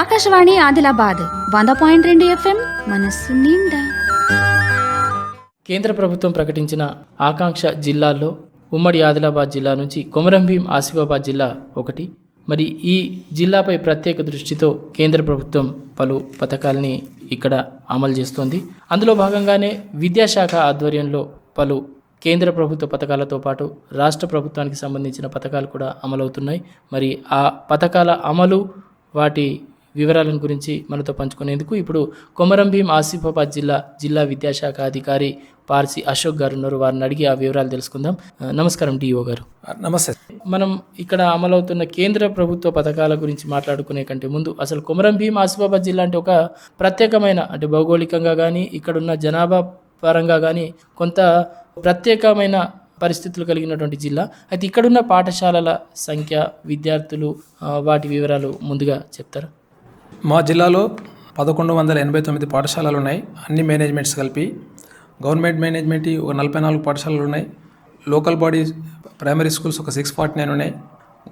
ఆకాశవాణి ఆదిలాబాద్ వంద పాయింట్ రెండు ఎఫ్ఎం మనస్సు నిండా. కేంద్ర ప్రభుత్వం ప్రకటించిన ఆకాంక్ష జిల్లాల్లో ఉమ్మడి ఆదిలాబాద్ జిల్లా నుంచి కొమరంభీం ఆసిఫాబాద్ జిల్లా ఒకటి. మరి ఈ జిల్లాపై ప్రత్యేక దృష్టితో కేంద్ర ప్రభుత్వం పలు పథకాలని ఇక్కడ అమలు చేస్తోంది. అందులో భాగంగానే విద్యాశాఖ ఆధ్వర్యంలో పలు కేంద్ర ప్రభుత్వ పథకాలతో పాటు రాష్ట్ర ప్రభుత్వానికి సంబంధించిన పథకాలు కూడా అమలవుతున్నాయి. మరి ఆ పథకాల అమలు వాటి వివరాలను గురించి మనతో పంచుకునేందుకు ఇప్పుడు కొమరం భీం ఆసిఫాబాద్ జిల్లా జిల్లా విద్యాశాఖ అధికారి పార్సి అశోక్ గారు ఉన్నారు. వారిని అడిగి ఆ వివరాలు తెలుసుకుందాం. నమస్కారం డిఓ గారు. నమస్తే. మనం ఇక్కడ అమలవుతున్న కేంద్ర ప్రభుత్వ పథకాల గురించి మాట్లాడుకునే కంటే ముందు అసలు కొమరం భీం ఆసిఫాబాద్ జిల్లా అంటే ఒక ప్రత్యేకమైన అంటే భౌగోళికంగా కానీ ఇక్కడున్న జనాభా పరంగా కానీ కొంత ప్రత్యేకమైన పరిస్థితులు కలిగినటువంటి జిల్లా. అయితే ఇక్కడున్న పాఠశాలల సంఖ్య విద్యార్థులు వాటి వివరాలు ముందుగా చెప్తారా? మా జిల్లాలో పదకొండు వందల ఎనభై తొమ్మిది పాఠశాలలు ఉన్నాయి. అన్ని మేనేజ్మెంట్స్ కలిపి గవర్నమెంట్ మేనేజ్మెంట్ ఒక నలభై నాలుగు పాఠశాలలు ఉన్నాయి. లోకల్ బాడీ ప్రైమరీ స్కూల్స్ ఒక సిక్స్ ఫార్టీ నైన్ ఉన్నాయి.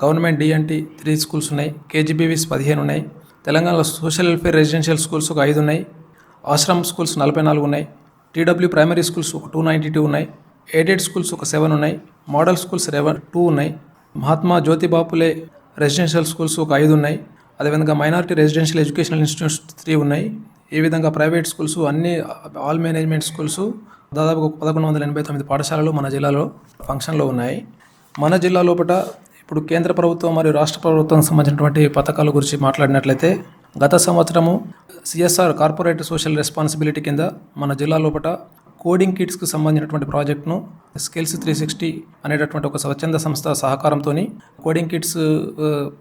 Government D N T three schools ఉన్నాయి. కేజీబీవీస్ పదిహేను ఉన్నాయి. తెలంగాణలో సోషల్ వెల్ఫేర్ రెసిడెన్షియల్ స్కూల్స్ ఒక ఐదు ఉన్నాయి. ఆశ్రమ్ స్కూల్స్ నలభై నాలుగు ఉన్నాయి. టీడబ్ల్యూ ప్రైమరీ స్కూల్స్ ఒక టూ నైంటీ టూ ఉన్నాయి. ఎయిడెడ్ స్కూల్స్ ఒక సెవెన్ ఉన్నాయి. మోడల్ స్కూల్స్ రెవెన్ టూ ఉన్నాయి. మహాత్మా జ్యోతిబాపులే రెసిడెన్షియల్ స్కూల్స్ ఒక ఐదు ఉన్నాయి. అదేవిధంగా minority residential educational institutes three ఉన్నాయి. ఈ విధంగా ప్రైవేట్ స్కూల్స్ అన్ని ఆల్ మేనేజ్మెంట్ స్కూల్స్ దాదాపు పదకొండు వందల ఎనభై తొమ్మిది పాఠశాలలు మన జిల్లాలో ఫంక్షన్లో ఉన్నాయి. మన జిల్లా లోపల ఇప్పుడు కేంద్ర ప్రభుత్వం మరియు రాష్ట్ర ప్రభుత్వం సంబంధించినటువంటి పథకాల గురించి మాట్లాడినట్లయితే గత సంవత్సరము సిఎస్ఆర్ కార్పొరేట్ సోషల్ రెస్పాన్సిబిలిటీ కింద మన జిల్లా లోపల కోడింగ్ కిట్స్కు సంబంధించినటువంటి ప్రాజెక్ట్ను స్కిల్స్ త్రీ సిక్స్టీ అనేటటువంటి ఒక స్వచ్ఛంద సంస్థ సహకారంతో కోడింగ్ కిట్స్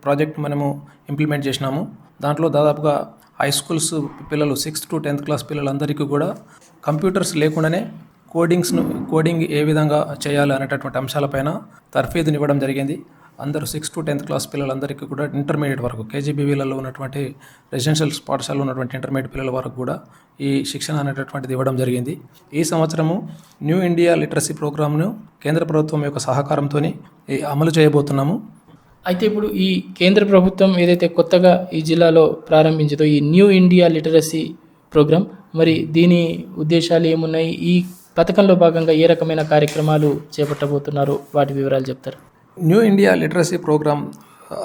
ప్రాజెక్ట్ మనము ఇంప్లిమెంట్ చేసినాము. దాంట్లో దాదాపుగా హై స్కూల్స్ పిల్లలు సిక్స్త్ టు టెన్త్ క్లాస్ పిల్లలందరికీ కూడా కంప్యూటర్స్ లేకుండానే కోడింగ్స్ను కోడింగ్ ఏ విధంగా చేయాలి అనేటటువంటి అంశాలపైన తర్ఫీదునివ్వడం జరిగింది. అందరూ సిక్స్త్ టు టెన్త్ క్లాస్ పిల్లలందరికీ కూడా ఇంటర్మీడియట్ వరకు కేజీబీవీలలో ఉన్నటువంటి రెసిడెన్షియల్ పాఠశాలలో ఉన్నటువంటి ఇంటర్మీడియట్ పిల్లల వరకు కూడా ఈ శిక్షణ అనేటటువంటిది ఇవ్వడం జరిగింది. ఈ సంవత్సరము న్యూ ఇండియా లిటరసీ ప్రోగ్రామ్ను కేంద్ర ప్రభుత్వం యొక్క సహకారంతో అమలు చేయబోతున్నాము. అయితే ఇప్పుడు ఈ కేంద్ర ప్రభుత్వం ఏదైతే కొత్తగా ఈ జిల్లాలో ప్రారంభించిందో ఈ న్యూ ఇండియా లిటరసీ ప్రోగ్రామ్ మరి దీని ఉద్దేశాలు ఏమున్నాయి? ఈ పథకంలో భాగంగా ఏ రకమైన కార్యక్రమాలు చేపట్టబోతున్నారు? వాటి వివరాలు చెప్తారు. న్యూ ఇండియా లిటరసీ ప్రోగ్రామ్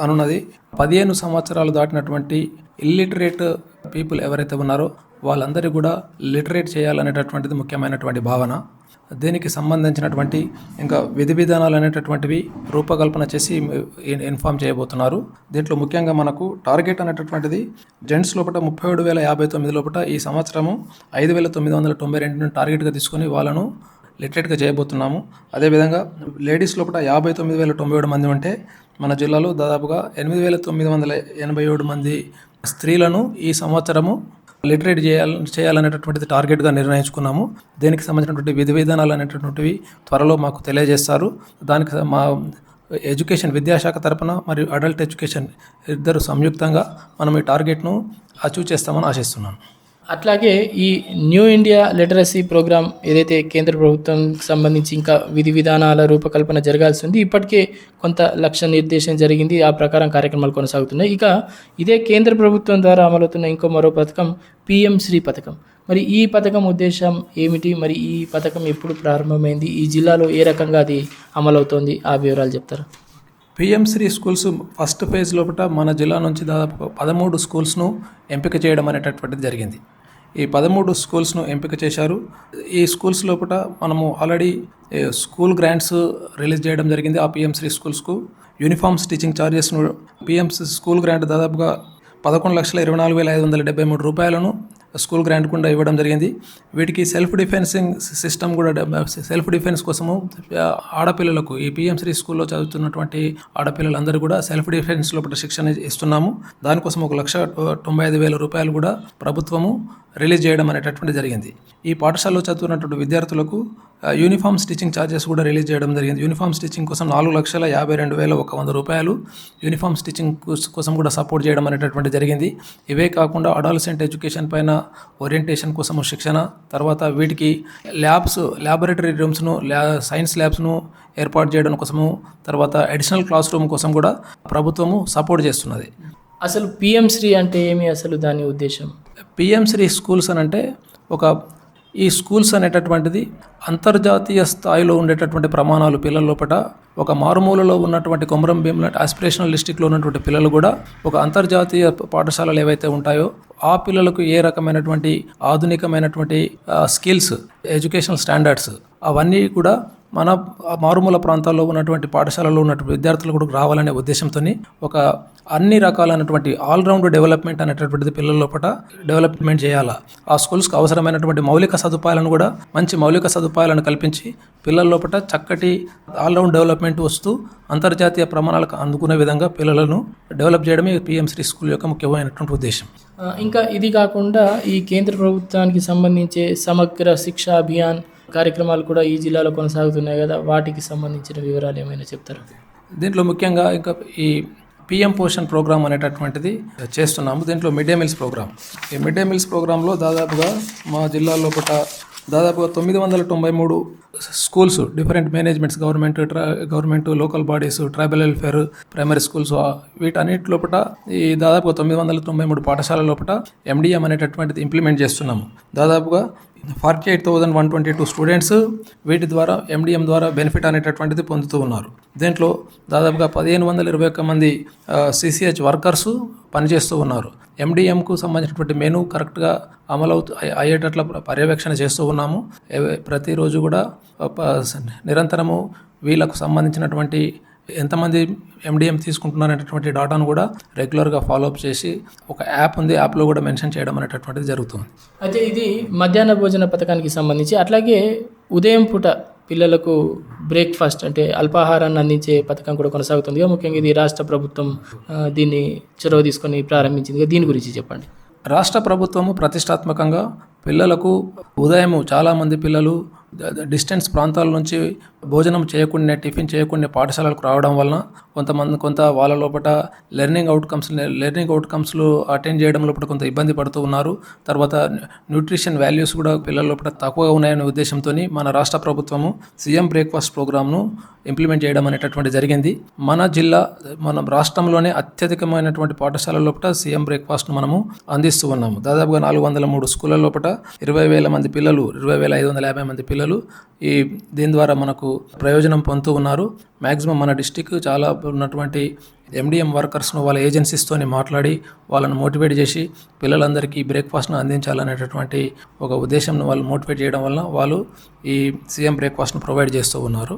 అనున్నది. పదిహేను సంవత్సరాలు దాటినటువంటి ఇల్లిటరేట్ పీపుల్ ఎవరైతే ఉన్నారో వాళ్ళందరూ కూడా లిటరేట్ చేయాలనేటటువంటిది ముఖ్యమైనటువంటి భావన. దీనికి సంబంధించినటువంటి ఇంకా విధి విధానాలు అనేటటువంటివి రూపకల్పన చేసి ఇన్ఫామ్ చేయబోతున్నారు. దీంట్లో ముఖ్యంగా మనకు టార్గెట్ అనేటటువంటిది జెంట్స్ లోపల ముప్పై ఏడు వేల యాభై తొమ్మిది లోపల ఈ సంవత్సరము ఐదు వేల తొమ్మిది వందల తొంభై రెండును టార్గెట్గా తీసుకొని వాళ్ళను లిటరేట్గా చేయబోతున్నాము. అదేవిధంగా లేడీస్ లోపల యాభై తొమ్మిది వేల తొంభై ఏడు మంది ఉంటే మన జిల్లాలో దాదాపుగా ఎనిమిది వేల తొమ్మిది వందల ఎనభై ఏడు మంది స్త్రీలను ఈ సంవత్సరము లిటరేట్ చేయాలి చేయాలనేటటువంటిది టార్గెట్గా నిర్ణయించుకున్నాము. దీనికి సంబంధించినటువంటి విధి విధానాలు అనేటటువంటివి త్వరలో మాకు తెలియజేస్తారు. దానికి మా ఎడ్యుకేషన్ విద్యాశాఖ తరపున మరియు అడల్ట్ ఎడ్యుకేషన్ ఇద్దరు సంయుక్తంగా మనం ఈ టార్గెట్ను అచీవ్ చేస్తామని ఆశిస్తున్నాను. అట్లాగే ఈ న్యూ ఇండియా లిటరసీ ప్రోగ్రామ్ ఏదైతే కేంద్ర ప్రభుత్వం సంబంధించి ఇంకా విధి విధానాల రూపకల్పన జరగాల్సి ఉంది ఇప్పటికే కొంత లక్ష్య నిర్దేశం జరిగింది. ఆ ప్రకారం కార్యక్రమాలు కొనసాగుతున్నాయి. ఇక ఇదే కేంద్ర ప్రభుత్వం ద్వారా అమలవుతున్న ఇంకో మరో పథకం పిఎం శ్రీ పథకం. మరి ఈ పథకం ఉద్దేశం ఏమిటి? మరి ఈ పథకం ఎప్పుడు ప్రారంభమైంది? ఈ జిల్లాలో ఏ రకంగా అది అమలవుతోంది? ఆ వివరాలు చెప్తారా? పిఎంశ్రీ స్కూల్స్ ఫస్ట్ ఫేజ్ లోపల మన జిల్లా నుంచి దాదాపు పదమూడు స్కూల్స్ను ఎంపిక చేయడం అనేటటువంటిది జరిగింది. ఈ పదమూడు స్కూల్స్ను ఎంపిక చేశారు. ఈ స్కూల్స్ లోపల మనము ఆల్రెడీ స్కూల్ గ్రాంట్స్ రిలీజ్ చేయడం జరిగింది ఆ పిఎంశ్రీ స్కూల్స్కు. యూనిఫామ్స్ టీచింగ్ ఛార్జెస్ను పిఎంసీ స్కూల్ గ్రాంట్ దాదాపుగా పదకొండు లక్షల ఇరవై నాలుగు వేల ఐదు వందల డెబ్బై మూడు రూపాయలను స్కూల్ గ్రాంట్ కూడా ఇవ్వడం జరిగింది. వీటికి సెల్ఫ్ డిఫెన్సింగ్ సిస్టమ్ కూడా సెల్ఫ్ డిఫెన్స్ కోసము ఆడపిల్లలకు ఈ పిఎంశ్రీ స్కూల్లో చదువుతున్నటువంటి ఆడపిల్లలందరూ కూడా సెల్ఫ్ డిఫెన్స్ శిక్షణ ఇస్తున్నాము. దానికోసం ఒక లక్ష తొంభై ఐదు వేల రూపాయలు కూడా ప్రభుత్వము రిలీజ్ చేయడం అనేటటువంటి జరిగింది. ఈ పాఠశాలలో చదువుతున్నటువంటి విద్యార్థులకు యూనిఫామ్ స్టిచ్చింగ్ ఛార్జెస్ కూడా రిలీజ్ చేయడం జరిగింది. యూనిఫామ్ స్టిచ్చింగ్ కోసం నాలుగు లక్షల యాభై రెండు వేల ఒక వంద రూపాయలు యూనిఫామ్ స్టిచ్చింగ్ కోసం కూడా సపోర్ట్ చేయడం అనేటటువంటి జరిగింది. ఇవే కాకుండా అడాలసెంట్ ఎడ్యుకేషన్ పైన ఓరియంటేషన్ కోసము శిక్షణ తర్వాత వీటికి ల్యాబ్స్ ల్యాబొరేటరీ రూమ్స్ను ల్యా సైన్స్ ల్యాబ్స్ను ఏర్పాటు చేయడం కోసము తర్వాత అడిషనల్ క్లాస్ రూమ్ కోసం కూడా ప్రభుత్వము సపోర్ట్ చేస్తున్నది. అసలు పిఎం శ్రీ అంటే ఏమి అసలు దాని ఉద్దేశం? పిఎం శ్రీ స్కూల్స్ అని అంటే ఒక ఈ స్కూల్స్ అనేటటువంటిది అంతర్జాతీయ స్థాయిలో ఉండేటటువంటి ప్రమాణాలు పిల్లల లోపల ఒక మారుమూలలో ఉన్నటువంటి కొమరం భీమ్ లాంటి ఆస్పిరేషనల్ డిస్టిక్లో ఉన్నటువంటి పిల్లలు కూడా ఒక అంతర్జాతీయ పాఠశాలలు ఏవైతే ఉంటాయో ఆ పిల్లలకు ఏ రకమైనటువంటి ఆధునికమైనటువంటి స్కిల్స్ ఎడ్యుకేషనల్ స్టాండర్డ్స్ అవన్నీ కూడా మన మారుమూల ప్రాంతాల్లో ఉన్నటువంటి పాఠశాలలో ఉన్నటువంటి విద్యార్థులు కూడా రావాలనే ఉద్దేశంతో ఒక అన్ని రకాలైనటువంటి ఆల్రౌండ్ డెవలప్మెంట్ అనేటటువంటిది పిల్లల లోపల డెవలప్మెంట్ చేయాలా. ఆ స్కూల్స్కి అవసరమైనటువంటి మౌలిక సదుపాయాలను కూడా మంచి మౌలిక సదుపాయాలను కల్పించి పిల్లల లోపల చక్కటి ఆల్రౌండ్ డెవలప్మెంట్ వస్తూ అంతర్జాతీయ ప్రమాణాలకు అందుకునే విధంగా పిల్లలను డెవలప్ చేయడమే పిఎం శ్రీ స్కూల్ యొక్క ముఖ్యమైనటువంటి ఉద్దేశం. ఇంకా ఇది కాకుండా ఈ కేంద్ర ప్రభుత్వానికి సంబంధించే సమగ్ర శిక్షా అభియాన్ కార్యక్రమాలు కూడా ఈ జిల్లాలో కొనసాగుతున్నాయి కదా వాటికి సంబంధించిన వివరాలు ఏమైనా చెప్తారా? దీంట్లో ముఖ్యంగా ఇంకా ఈ పిఎం పోషన్ ప్రోగ్రామ్ అనేటటువంటిది చేస్తున్నాము. దీంట్లో మిడ్ డే మీల్స్ ప్రోగ్రామ్ ఈ మిడ్ డే మీల్స్ ప్రోగ్రాంలో దాదాపుగా మా జిల్లాలో లోపల దాదాపుగా తొమ్మిది వందల తొంభై మూడు స్కూల్స్ డిఫరెంట్ మేనేజ్మెంట్స్ గవర్నమెంట్ ట్రా government local bodies tribal welfare primary schools వీటన్నిటి లోపల ఈ దాదాపుగా తొమ్మిది వందల తొంభై మూడు పాఠశాల లోపల ఎండిఎం అనేటటువంటిది ఇంప్లిమెంట్ చేస్తున్నాము. దాదాపుగా forty eight thousand one twenty two students వీటి ద్వారా ఎండిఎం ద్వారా బెనిఫిట్ అనేటటువంటిది పొందుతూ ఉన్నారు. దీంట్లో దాదాపుగా పదిహేను వందల ఇరవై ఒక్క మంది సిసిహెచ్ వర్కర్స్ పనిచేస్తూ ఉన్నారు. ఎండిఎంకు సంబంధించినటువంటి మెను కరెక్ట్గా అమలవుతూ అయ్యే- అయ్యేటట్ల పర్యవేక్షణ చేస్తూ ఉన్నాము. ప్రతిరోజు కూడా నిరంతరము వీళ్ళకు సంబంధించినటువంటి ఎంతమంది ఎండిఎం తీసుకుంటున్నారనేటటువంటి డాటాను కూడా రెగ్యులర్గా ఫాలోఅప్ చేసి ఒక యాప్ ఉంది యాప్లో కూడా మెన్షన్ చేయడం అనేటటువంటిది జరుగుతుంది. అయితే ఇది మధ్యాహ్న భోజన పథకానికి సంబంధించి అట్లాగే ఉదయం పూట పిల్లలకు బ్రేక్ఫాస్ట్ అంటే అల్పాహారాన్ని అందించే పథకం కూడా కొనసాగుతుందిగా ముఖ్యంగా ఇది రాష్ట్ర ప్రభుత్వం దీన్ని చొరవ తీసుకొని ప్రారంభించింది. దీని గురించి చెప్పండి. రాష్ట్ర ప్రభుత్వము ప్రతిష్టాత్మకంగా పిల్లలకు ఉదయం చాలామంది పిల్లలు డిస్టెన్స్ ప్రాంతాల నుంచి భోజనం చేయకుండా టిఫిన్ చేయకుండా పాఠశాలకు రావడం వలన కొంతమంది కొంత వాళ్ళ లోపల లెర్నింగ్ అవుట్కమ్స్ లెర్నింగ్ అవుట్కమ్స్లు అటెండ్ చేయడం లోపల కొంత ఇబ్బంది పడుతూ ఉన్నారు. తర్వాత న్యూట్రిషన్ వాల్యూస్ కూడా పిల్లల లోపల తక్కువగా ఉన్నాయనే ఉద్దేశంతో మన రాష్ట్ర ప్రభుత్వము సీఎం బ్రేక్ఫాస్ట్ ప్రోగ్రామ్ను ఇంప్లిమెంట్ చేయడం అనేటటువంటి జరిగింది. మన జిల్లా మన రాష్ట్రంలోనే అత్యధికమైనటువంటి పాఠశాలల లోపల సీఎం బ్రేక్ఫాస్ట్ను మనము అందిస్తూ ఉన్నాము. దాదాపుగా నాలుగు వందల మూడు స్కూళ్ళ లోపల ఇరవై వేల మంది పిల్లలు ఇరవై వేల ఐదు వందల యాభై మంది పిల్లలు ఈ దీని ద్వారా మనకు ప్రయోజనం పొందుతూ ఉన్నారు. మ్యాక్సిమం మన డిస్టిక్ చాలా ఉన్నటువంటి ఎండిఎం వర్కర్స్ను వాళ్ళ ఏజెన్సీస్తోని మాట్లాడి వాళ్ళని మోటివేట్ చేసి పిల్లలందరికీ బ్రేక్ఫాస్ట్ను అందించాలనేటటువంటి ఒక ఉద్దేశంను వాళ్ళు మోటివేట్ చేయడం వల్ల వాళ్ళు ఈ సీఎం బ్రేక్ఫాస్ట్ను ప్రొవైడ్ చేస్తూ ఉన్నారు.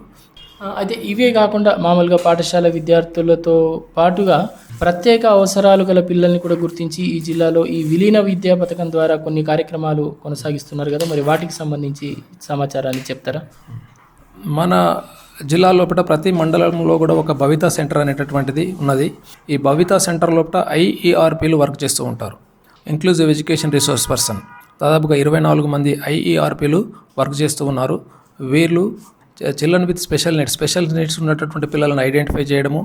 అయితే ఇవే కాకుండా మామూలుగా పాఠశాల విద్యార్థులతో పాటుగా ప్రత్యేక అవసరాలు గల పిల్లల్ని కూడా గుర్తించి ఈ జిల్లాలో ఈ విలీన విద్యా పథకం ద్వారా కొన్ని కార్యక్రమాలు కొనసాగిస్తున్నారు కదా. మరి వాటికి సంబంధించి సమాచారాన్ని చెప్తారా? మన జిల్లా లోపల ప్రతి మండలంలో కూడా ఒక భవిత సెంటర్ అనేటటువంటిది ఉన్నది. ఈ భవిత సెంటర్ లోపల ఐఈఆర్పీలు వర్క్ చేస్తూ ఉంటారు. ఇంక్లూజివ్ ఎడ్యుకేషన్ రిసోర్స్ పర్సన్ దాదాపుగా ఇరవై నాలుగు మంది ఐఈఆర్పీలు వర్క్ చేస్తూ ఉన్నారు. వీళ్ళు children with special needs. Special needs ఉన్నటువంటి పిల్లలను ఐడెంటిఫై చేయడము.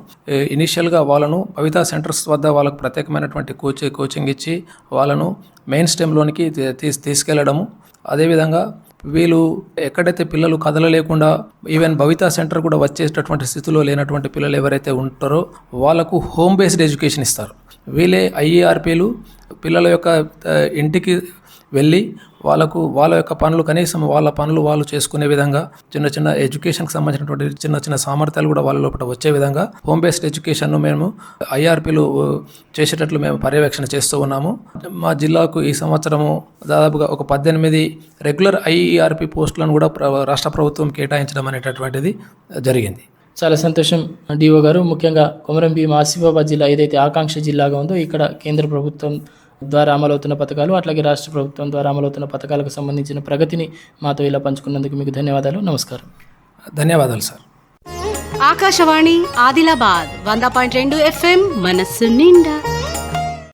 ఇనిషియల్గా వాళ్ళను భవితా సెంటర్స్ వద్ద వాళ్ళకు ప్రత్యేకమైనటువంటి కోచ్ కోచింగ్ ఇచ్చి వాళ్ళను మెయిన్ స్టెమ్లోనికి తీసి తీసుకెళ్ళడము. అదేవిధంగా వీళ్ళు ఎక్కడైతే పిల్లలు కదలలేకుండా ఈవెన్ భవితా సెంటర్ కూడా వచ్చేటటువంటి స్థితిలో లేనటువంటి పిల్లలు ఎవరైతే ఉంటారో వాళ్ళకు హోమ్ బేస్డ్ ఎడ్యుకేషన్ ఇస్తారు. వీళ్ళే ఐఏఆర్పీలు పిల్లల యొక్క ఇంటికి వెళ్ళి వాళ్ళకు వాళ్ళ యొక్క పనులు కనీసం వాళ్ళ పనులు వాళ్ళు చేసుకునే విధంగా చిన్న చిన్న ఎడ్యుకేషన్కి సంబంధించినటువంటి చిన్న చిన్న సామర్థ్యాలు కూడా వాళ్ళ లోపల వచ్చే విధంగా హోమ్ బేస్డ్ ఎడ్యుకేషన్ను మేము ఐఆర్పీలు చేసేటట్లు మేము పర్యవేక్షణ చేస్తూ ఉన్నాము. మా జిల్లాకు ఈ సంవత్సరము దాదాపుగా ఒక పద్దెనిమిది రెగ్యులర్ ఐఈఆర్పీ పోస్టులను కూడా ప్ర- రాష్ట్ర ప్రభుత్వం కేటాయించడం అనేటటువంటిది జరిగింది. చాలా సంతోషం డిఓ గారు. ముఖ్యంగా కొమరం ఆసిఫాబాద్ జిల్లా ఏదైతే ఆకాంక్ష జిల్లాగా ఉందో ఇక్కడ కేంద్ర ప్రభుత్వం ద్వారా అమలవుతున్న పథకాలు అట్లాగే రాష్ట్ర ప్రభుత్వం ద్వారా అమలవుతున్న పథకాలకు సంబంధించిన ప్రగతిని మాతో ఇలా పంచుకున్నందుకు మీకు ధన్యవాదాలు. నమస్కారం. ధన్యవాదాలు సార్. ఆకాశవాణి ఆదిలాబాద్ వంద పాయింట్ రెండు ఎఫ్ఎం మనస్సు నిండా.